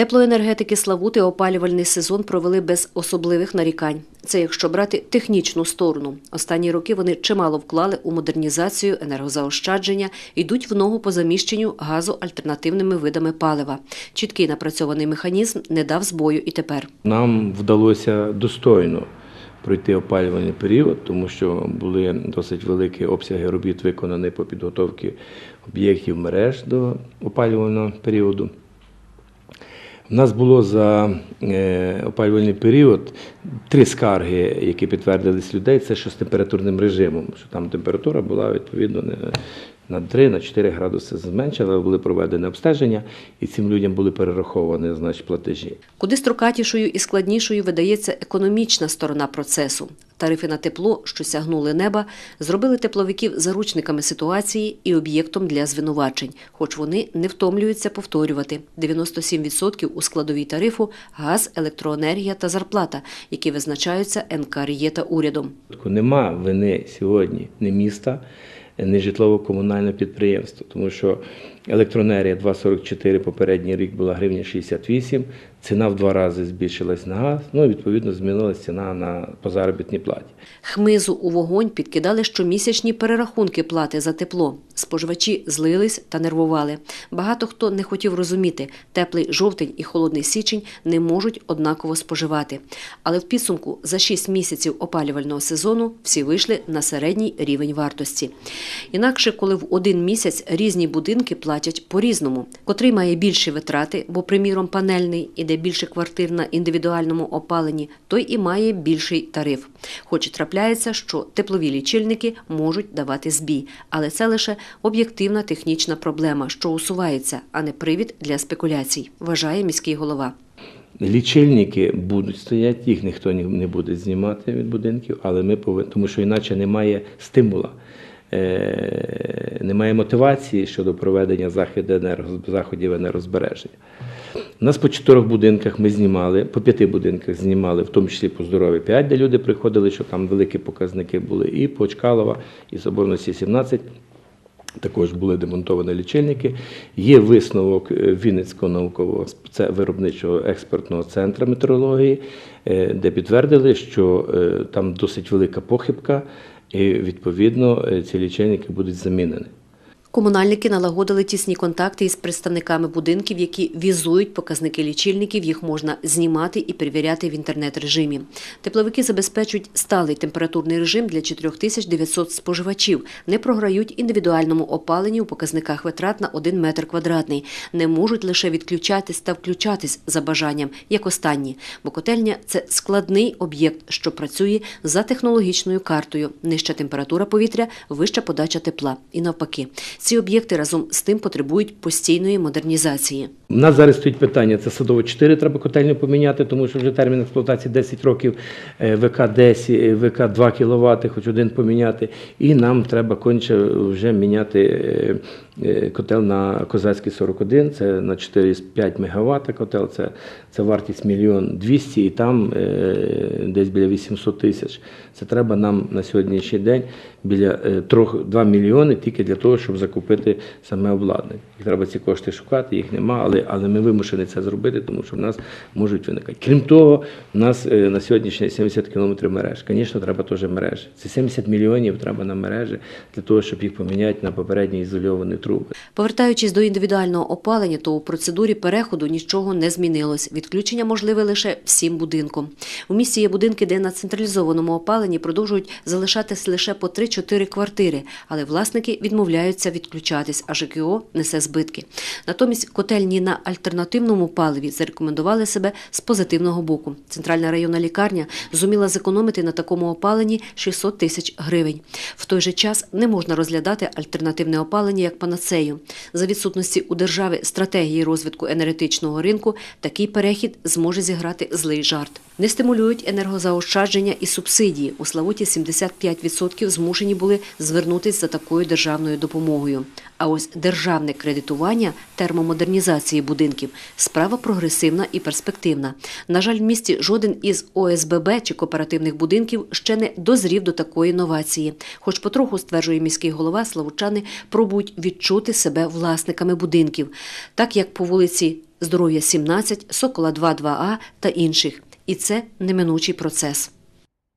Теплоенергетики Славути опалювальний сезон провели без особливих нарікань. Це якщо брати технічну сторону. Останні роки вони чимало вклали у модернізацію, енергозаощадження, йдуть в ногу по заміщенню газу альтернативними видами палива. Чіткий напрацьований механізм не дав збою і тепер. Нам вдалося достойно пройти опалювальний період, тому що були досить великі обсяги робіт виконані по підготовці об'єктів мереж до опалювального періоду. У нас було за е, опалювальний період три скарги, які підтвердились людей. Це що з температурним режимом, що там температура була відповідно на 3 на градуси зменшила, були проведені обстеження, і цим людям були перераховані значить, платежі. Куди строкатішою і складнішою видається економічна сторона процесу. Тарифи на тепло, що сягнули неба, зробили тепловиків заручниками ситуації і об'єктом для звинувачень, хоч вони не втомлюються повторювати 97% у складовій тарифу газ, електроенергія та зарплата, які визначаються НКРЄ та урядом. Нема вини сьогодні ні міста, ні житлово-комунального підприємства, тому що електроенергія 2,44 попередній рік була гривня 68, ціна в два рази збільшилась на газ, ну і відповідно змінилася ціна на по заробітній платі. Хмизу у вогонь підкидали щомісячні перерахунки плати за тепло. Споживачі злились та нервували. Багато хто не хотів розуміти, теплий жовтень і холодний січень не можуть однаково споживати. Але в підсумку за 6 місяців опалювального сезону всі вийшли на середній рівень вартості. Інакше, коли в один місяць різні будинки платять по-різному, котрий має більші витрати, бо, приміром, панельний іде більше квартир на індивідуальному опаленні, той і має більший тариф. Хоч і трапляється, що теплові лічильники можуть давати збій, але це лише об'єктивна технічна проблема, що усувається, а не привід для спекуляцій, вважає міський голова. Лічильники будуть стояти, їх ніхто ні- не буде знімати від будинків, але ми повинні, тому що іначе немає стимула, немає мотивації щодо проведення заходів, енерго, заходів енергозбереження. У нас по чотирьох будинках ми знімали, по п'яти будинках знімали, в тому числі по здоров'ю 5, де люди приходили, що там великі показники були, і по Чкалова, і Соборності 17. Також були демонтовані лічильники. Є висновок е, Вінницького наукового виробничого експертного центру метеорології, е, де підтвердили, що е, там досить велика похибка, і відповідно е, ці лічильники будуть замінені. Комунальники налагодили тісні контакти із представниками будинків, які візують показники лічильників. Їх можна знімати і перевіряти в інтернет-режимі. Тепловики забезпечують сталий температурний режим для 4900 споживачів, не програють індивідуальному опаленні у показниках витрат на 1 метр квадратний, не можуть лише відключатись та включатись за бажанням, як останні, бо котельня це складний об'єкт, що працює за технологічною картою. Нижча температура повітря, вища подача тепла. І навпаки, ці об'єкти разом з тим потребують постійної модернізації. У нас зараз стоїть питання: це садово 4 треба котельню поміняти, тому що вже термін експлуатації 10 років, е, ВК 10, е, ВК 2 кВт, хоч один поміняти. І нам треба конче вже міняти е, котел на Козацький 41, це на 4,5 МВт котел, це, це вартість мільйон 200 і там е, десь біля 800 тисяч. Це треба нам на сьогоднішній день біля е, трьох 2 мільйони тільки для того, щоб закупити саме обладнання. Треба ці кошти шукати, їх нема, але, але ми вимушені це зробити, тому що в нас можуть виникати. Крім того, у нас е, на сьогоднішній день 70 кілометрів мереж. Звісно, треба теж мережі. Це 70 мільйонів треба на мережі для того, щоб їх поміняти на попередні ізольовані труби. Повертаючись до індивідуального опалення, то у процедурі переходу нічого не змінилось. Відключення можливе лише всім будинкам. У місті є будинки, де на централізованому опаленні продовжують залишатись лише по 3-4 квартири, але власники відмовляються відключатись, а ЖКО несе збитки. Натомість котельні на альтернативному паливі зарекомендували себе з позитивного боку. Центральна районна лікарня зуміла зекономити на такому опаленні 600 тисяч гривень. В той же час не можна розглядати альтернативне опалення як панацею. За відсутності у держави стратегії розвитку енергетичного ринку такий перехід зможе зіграти злий жарт. Не стимулюють енергозаощадження і субсидії. У Славуті 75% змушені були звернутися за такою державною допомогою. А ось державне кредитування термомодернізації будинків справа прогресивна і перспективна. На жаль, в місті жоден із ОСББ чи кооперативних будинків ще не дозрів до такої новації. Хоч потроху, стверджує міський голова, славучани пробують відчути себе власниками будинків, так як по вулиці Здоров'я 17, Сокола 2 2А та інших. І це неминучий процес.